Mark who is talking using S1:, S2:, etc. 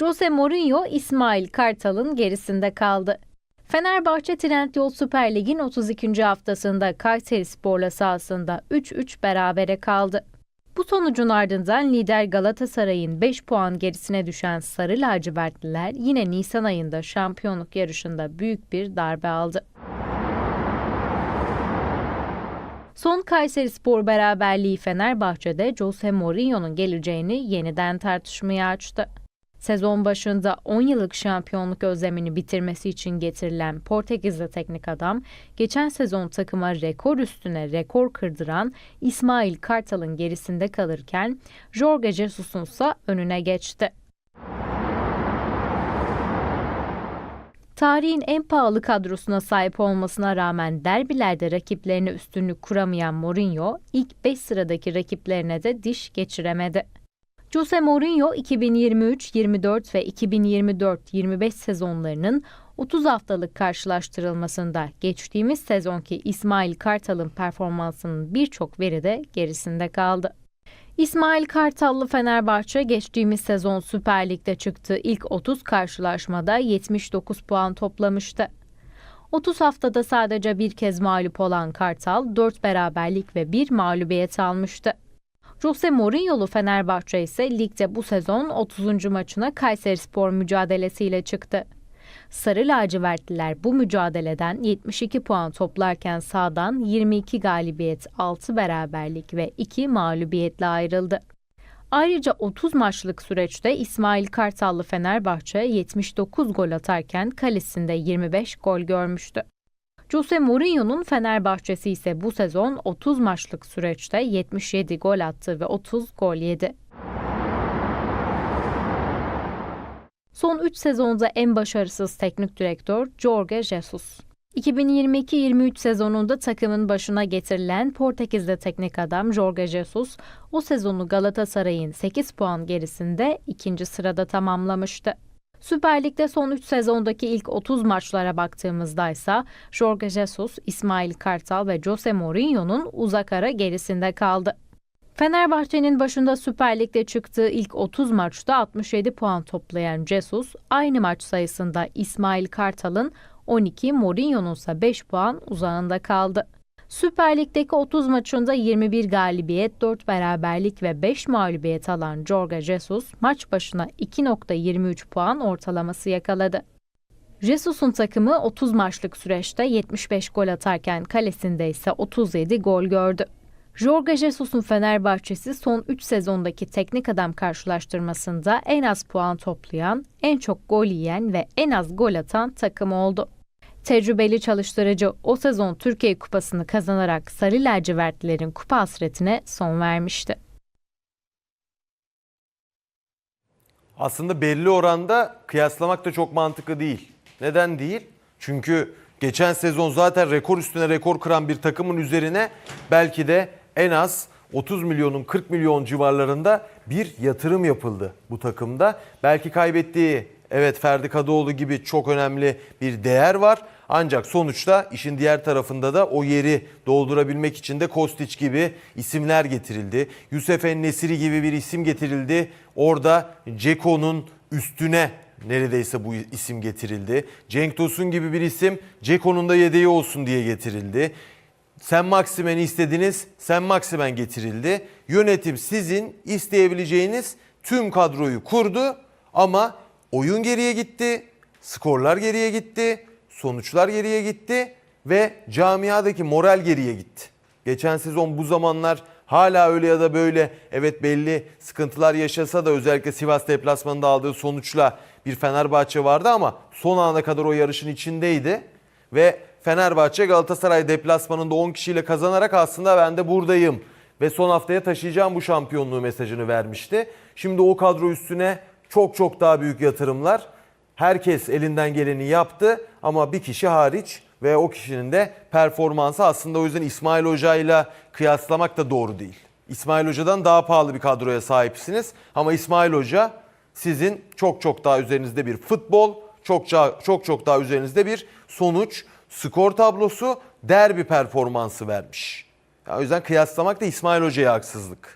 S1: Jose Mourinho İsmail Kartal'ın gerisinde kaldı. Fenerbahçe Trendyol Süper Lig'in 32. haftasında Kayseri Spor'la sahasında 3-3 berabere kaldı. Bu sonucun ardından lider Galatasaray'ın 5 puan gerisine düşen Sarı Lacivertliler yine Nisan ayında şampiyonluk yarışında büyük bir darbe aldı. Son Kayseri Spor beraberliği Fenerbahçe'de Jose Mourinho'nun geleceğini yeniden tartışmaya açtı. Sezon başında 10 yıllık şampiyonluk özlemini bitirmesi için getirilen Portekizli teknik adam, geçen sezon takıma rekor üstüne rekor kırdıran İsmail Kartal'ın gerisinde kalırken Jorge Jesus'un ise önüne geçti. Tarihin en pahalı kadrosuna sahip olmasına rağmen derbilerde rakiplerine üstünlük kuramayan Mourinho, ilk 5 sıradaki rakiplerine de diş geçiremedi. Jose Mourinho 2023-24 ve 2024-25 sezonlarının 30 haftalık karşılaştırılmasında geçtiğimiz sezonki İsmail Kartal'ın performansının birçok veride gerisinde kaldı. İsmail Kartallı Fenerbahçe geçtiğimiz sezon Süper Lig'de çıktığı ilk 30 karşılaşmada 79 puan toplamıştı. 30 haftada sadece bir kez mağlup olan Kartal 4 beraberlik ve 1 mağlubiyet almıştı. Jose Mourinho'lu Fenerbahçe ise ligde bu sezon 30. maçına Kayserispor mücadelesiyle çıktı. Sarı lacivertliler bu mücadeleden 72 puan toplarken sağdan 22 galibiyet, 6 beraberlik ve 2 mağlubiyetle ayrıldı. Ayrıca 30 maçlık süreçte İsmail Kartallı Fenerbahçe 79 gol atarken kalesinde 25 gol görmüştü. Jose Mourinho'nun Fenerbahçesi ise bu sezon 30 maçlık süreçte 77 gol attı ve 30 gol yedi. Son 3 sezonda en başarısız teknik direktör Jorge Jesus. 2022-23 sezonunda takımın başına getirilen Portekizli teknik adam Jorge Jesus, o sezonu Galatasaray'ın 8 puan gerisinde ikinci sırada tamamlamıştı. Süper Lig'de son 3 sezondaki ilk 30 maçlara baktığımızda ise Jorge Jesus, İsmail Kartal ve Jose Mourinho'nun uzak ara gerisinde kaldı. Fenerbahçe'nin başında Süper Lig'de çıktığı ilk 30 maçta 67 puan toplayan Jesus, aynı maç sayısında İsmail Kartal'ın 12, Mourinho'nun ise 5 puan uzağında kaldı. Süper Lig'deki 30 maçında 21 galibiyet, 4 beraberlik ve 5 mağlubiyet alan Jorge Jesus maç başına 2.23 puan ortalaması yakaladı. Jesus'un takımı 30 maçlık süreçte 75 gol atarken kalesinde ise 37 gol gördü. Jorge Jesus'un Fenerbahçesi son 3 sezondaki teknik adam karşılaştırmasında en az puan toplayan, en çok gol yiyen ve en az gol atan takım oldu. Tecrübeli çalıştırıcı o sezon Türkiye Kupası'nı kazanarak Sarı Lacivertlilerin kupa hasretine son vermişti.
S2: Aslında belli oranda kıyaslamak da çok mantıklı değil. Neden değil? Çünkü geçen sezon zaten rekor üstüne rekor kıran bir takımın üzerine belki de en az 30 milyonun 40 milyon civarlarında bir yatırım yapıldı bu takımda. Belki kaybettiği evet Ferdi Kadıoğlu gibi çok önemli bir değer var. Ancak sonuçta işin diğer tarafında da o yeri doldurabilmek için de Kostić gibi isimler getirildi. Yusuf Nesiri gibi bir isim getirildi. Orada Ceko'nun üstüne neredeyse bu isim getirildi. Cenk Tosun gibi bir isim Ceko'nun da yedeği olsun diye getirildi. Sen Maksimen'i istediniz, Sen Maksimen getirildi. Yönetim sizin isteyebileceğiniz tüm kadroyu kurdu ama oyun geriye gitti, skorlar geriye gitti, sonuçlar geriye gitti ve camiadaki moral geriye gitti. Geçen sezon bu zamanlar hala öyle ya da böyle evet belli sıkıntılar yaşasa da özellikle Sivas deplasmanında aldığı sonuçla bir Fenerbahçe vardı ama son ana kadar o yarışın içindeydi ve Fenerbahçe Galatasaray deplasmanında 10 kişiyle kazanarak aslında ben de buradayım ve son haftaya taşıyacağım bu şampiyonluğu mesajını vermişti. Şimdi o kadro üstüne çok çok daha büyük yatırımlar. Herkes elinden geleni yaptı ama bir kişi hariç ve o kişinin de performansı aslında o yüzden İsmail Hoca ile kıyaslamak da doğru değil. İsmail Hoca'dan daha pahalı bir kadroya sahipsiniz ama İsmail Hoca sizin çok çok daha üzerinizde bir futbol, çok çok çok daha üzerinizde bir sonuç, skor tablosu, derbi performansı vermiş. Yani o yüzden kıyaslamak da İsmail Hoca'ya haksızlık.